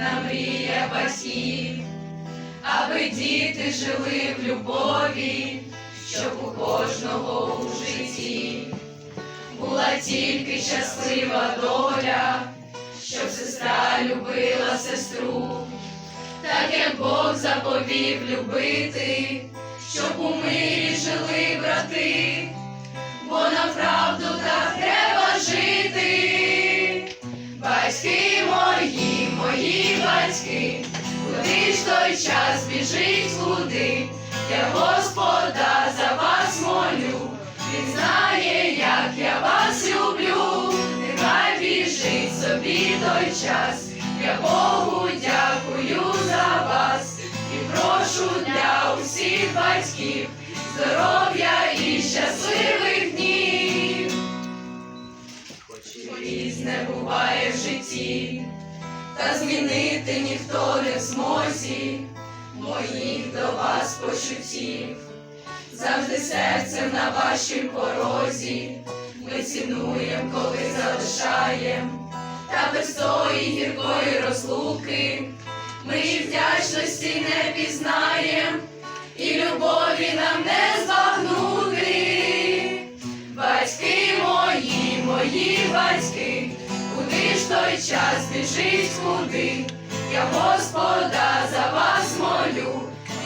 єдина мрія батьків, аби діти жили в любові, щоб у кожного у житті була тільки щаслива доля, щоб сестра любила сестру, так як Бог заповів любити, щоб у мирі жили брати, біжить куди? Я Господа за вас молю, він знає, як я вас люблю, нехай біжить собі той час. Я Богу дякую за вас і прошу для усіх батьків здоров'я і щасливих днів. Хоч різне буває в житті, та змінити ніхто не в змозі моїх до вас почуттів. Завжди серцем на вашім порозі ми цінуєм, коли залишаєм, та без тої гіркої розлуки ми і вдячності не пізнаєм, і любові нам не збагнути. Батьки мої, мої батьки, куди ж той час біжить куди? Я вас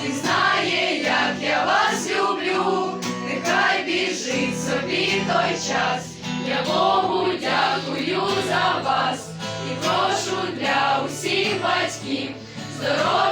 і знає, як я вас люблю, нехай біжить собі той час. Я Богу дякую за вас і прошу для усіх батьків здоров'я.